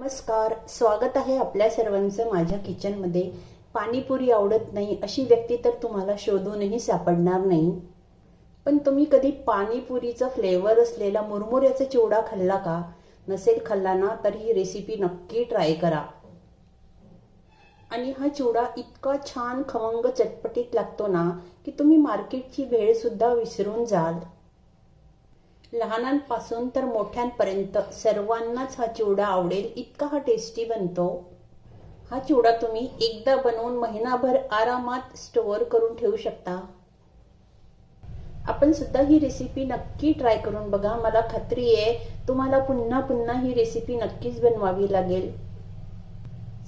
नमस्कार स्वागत आहे आपल्या सर्वांचं माझ्या किचनमध्ये. पाणीपुरी आवडत नाही अशी व्यक्ती तर तुम्हाला शोधूनही सापडणार नाही. पण तुम्ही कधी पाणीपुरीचा फ्लेवर असलेला मुरमुऱ्याचा चिवडा खाल्ला का? नसेल खाल्ला ना तर ही रेसिपी नक्की ट्राय करा. आणि हा चिवडा इतका छान खमंग चटपटीत लागतो ना की तुम्ही मार्केटची भेळ सुद्धा विसरून जाल. लहानांपासून तर मोठ्यांपर्यंत सर्वांनाच हा चिवडा आवडेल इतका हा टेस्टी बनतो. हा चिवडा तुम्ही एकदा बनवून महिनाभर आरामात स्टोअर करून ठेवू शकता. आपण सुद्धा ही रेसिपी नक्की ट्राय करून बघा. मला खात्री आहे तुम्हाला पुन्हा पुन्हा ही रेसिपी नक्कीच बनवावी लागेल.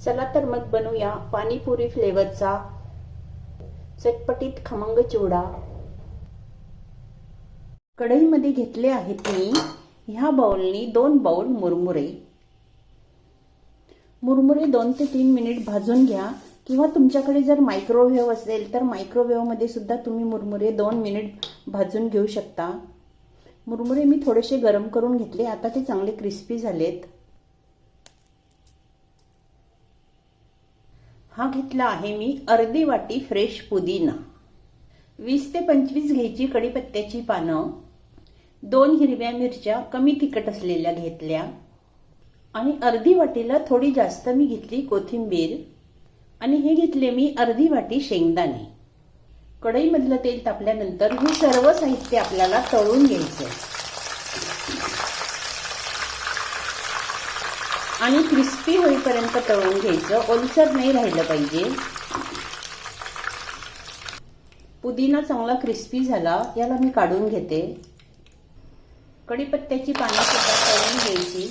चला तर मग बनवूया पाणीपुरी फ्लेवरचा चटपटीत खमंग चिवडा. कढईमध्ये घेतले आहेत मी. ह्या बाऊलनी दोन बाऊल मुरमुरे. मुरमुरे दोन ते तीन मिनिट भाजून घ्या. किंवा तुमच्याकडे जर मायक्रोवेव्ह असेल तर मायक्रोवेव्हमध्ये सुद्धा तुम्ही मुरमुरे दोन मिनिट भाजून घेऊ शकता. मुरमुरे मी थोडेसे गरम करून घेतले. आता ते चांगले क्रिस्पी झालेत. हा घेतला आहे मी अर्धी वाटी फ्रेश पुदिना. वीस ते पंचवीस घ्यायची कढीपत्त्याची पानं दोन हिरव्या मिरच्या कमी तिखट असलेल्या घेतल्या आणि अर्धी वाटीला थोडी जास्त मी घेतली कोथिंबीर आणि हे घेतले मी अर्धी वाटी शेंगदाणे. कढईमधलं तेल तापल्यानंतर हे सर्व साहित्य आपल्याला तळून घ्यायचं आणि क्रिस्पी होईपर्यंत तळून घ्यायचं ओलसर नाही राहिलं पाहिजे. पुदिना चांगला क्रिस्पी झाला याला मी काढून घेते. कढीपत्त्याची पानं सुद्धा तळून घ्यायची.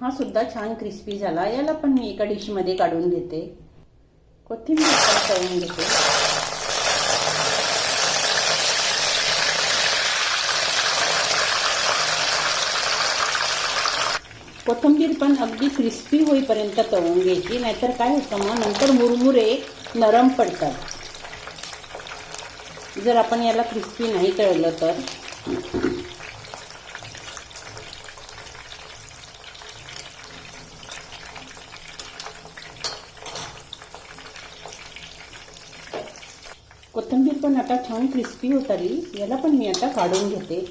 हा सुद्धा छान क्रिस्पी झाला. याला पण मी एका डिशमध्ये काढून घेते. कोथिंबीर तळून घेते. कोथिंबीर पण अगदी क्रिस्पी होईपर्यंत तळून घ्यायची नाहीतर काय होतं मग नंतर मुरमुरे नरम पडतात. जर आपण याला क्रिस्पी नाही तळलं तर. कोथिंबीर पण आता छान क्रिस्पी होत आली याला पण मी आता काढून घेते.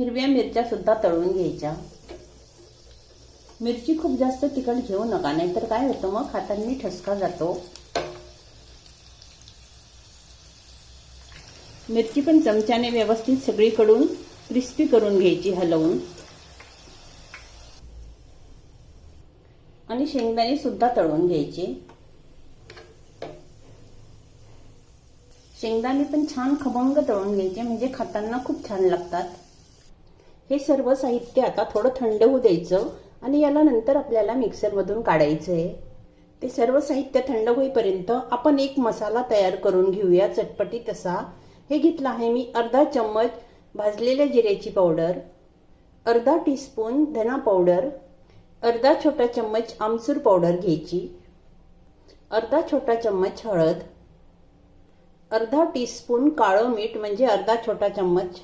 हिरव्या मिरच्या सुद्धा तळून घ्यायच्या. मिरची खूप जास्त तिखट घेऊ नका नाहीतर काय होतं मग खातांनी ठसका जातो. मिरची पण चमच्याने व्यवस्थित सगळीकडून क्रिस्पी करून घ्यायची हलवून. आणि शेंगदाणे सुद्धा तळून घ्यायचे. शेंगदाणे पण छान खमंग तळून घ्यायचे म्हणजे खाताना खूप छान लागतात. हे सर्व साहित्य आता थोडं थंड होऊ द्यायचं आणि याला नंतर आपल्याला मिक्सरमधून काढायचं आहे ते सर्व साहित्य थंड होईपर्यंत आपण एक मसाला तयार करून घेऊया चटपटी तसा. हे घेतलं आहे मी अर्धा चम्मच भाजलेल्या जिऱ्याची पावडर अर्धा टीस्पून धना पावडर अर्धा छोटा चम्मच आमचूर पावडर घ्यायची अर्धा छोटा चम्मच हळद अर्धा टीस्पून काळं मीठ म्हणजे अर्धा छोटा चम्मच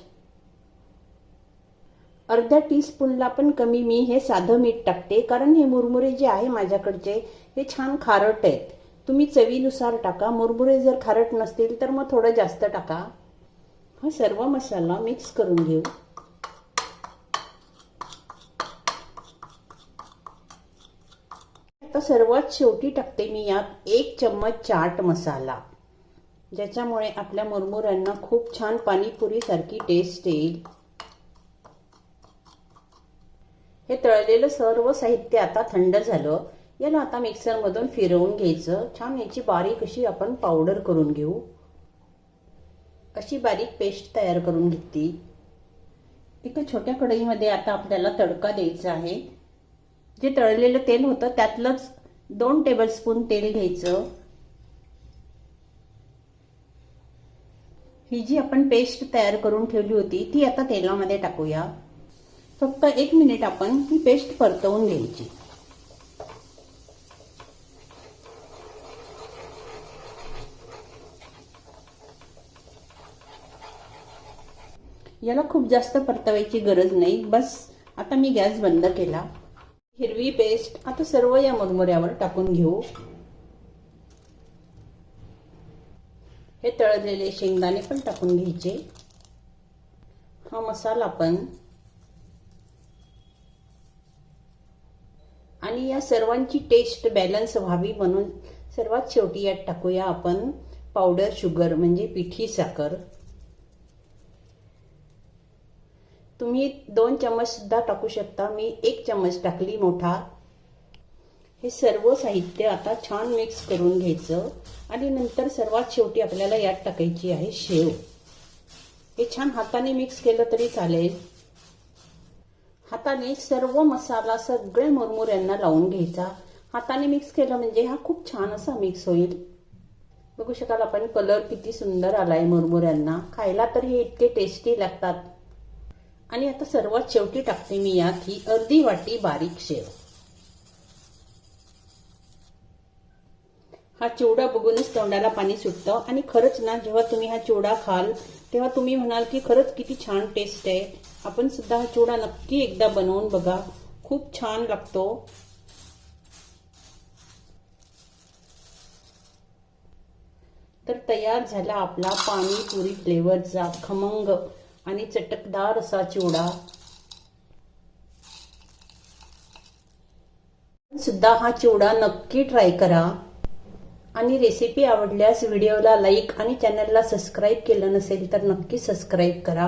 अर्ध्या टीस्पूनला पण कमी मी हे साधं मीठ टाकते कारण हे मुरमुरे जे आहे माझ्याकडचे हे छान खारट आहेत. तुम्ही चवीनुसार टाका. मुरमुरे जर खारट नसतील तर मग थोडं जास्त टाका. हा सर्व मसाला मिक्स करून घेऊ. आता सर्वात शेवटी टाकते मी यात एक चम्मच चाट मसाला. ज्याच्यामुळे आपल्या मुरमुऱ्यांना खूप छान पाणीपुरी सारखी टेस्ट येईल. हे तळलेलं सर्व साहित्य आता थंड झालं. याला आता मिक्सरमधून फिरवून घ्यायचं. छान याची बारीक अशी आपण पावडर करून घेऊ. अशी बारीक पेस्ट तयार करून घेतली. एका छोट्या कढईमध्ये आता आपल्याला तडका द्यायचा आहे. जे तळलेलं तेल होतं त्यातलंच दोन टेबलस्पून तेल घ्यायचं. ही जी आपण पेस्ट तयार करून ठेवली होती ती आता तेलामध्ये टाकूया. फक्त एक मिनिट आपण ही पेस्ट परतवून घ्यायची. याला खूप जास्त परतवायची गरज नाही. बस आता मी गॅस बंद केला. हिरवी पेस्ट आता सर्व या मुरमुऱ्यावर टाकून घेऊ. हे तळलेले शेंगदाणे पण टाकून घ्यायचे. हा मसाला पण आणि या सर्वांची टेस्ट बॅलन्स व्हावी म्हणून सर्वात शेवटी यात टाकूया आपण पावडर शुगर म्हणजे पिठी साखर. तुम्ही दोन चम्मच सुद्धा टाकू शकता. मी एक चम्मच टाकली मोठा. हे सर्व साहित्य आता छान मिक्स करून घ्यायचं. आणि नंतर सर्वात शेवटी आपल्याला यात टाकायची आहे शेव. हे छान हाताने मिक्स केलं तरी चालेल. हाताने सर्व मसाला सगळे मुरमुऱ्यांना लावून घ्यायचा. हाताने मिक्स केलं म्हणजे हा खूप छान असा मिक्स होईल. बघू शकाल आपण कलर किती सुंदर आलाय मुरमुऱ्यांना. खायला तर हे इतके टेस्टी लागतात. आणि आता सर्वात शेवटी टाकते मी यात ही अर्धी वाटी बारीक शेव. हा चिवडा बघूनच तोंडाला पाणी सुटतं. आणि खरंच ना जेव्हा तुम्ही हा चिवडा खाल तेव्हा तुम्ही म्हणाल की खरंच किती छान टेस्ट आहे. आपण सुद्धा हा चिवडा नक्की एकदा बनवून बघा. खूप छान लागतो. तर तयार झाला आपला पाणीपुरी फ्लेवरचा खमंग आणि चटकदार असा चिवडा. सुद्धा हा चिवडा नक्की ट्राय करा. आणि रेसिपी आवडल्यास व्हिडिओला लाईक आणि चॅनलला सबस्क्राईब केलं नसेल तर नक्की सबस्क्राईब करा.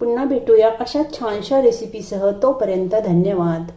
पुन्हा भेटूया अशा छानशा रेसिपीसह तोपर्यंत धन्यवाद.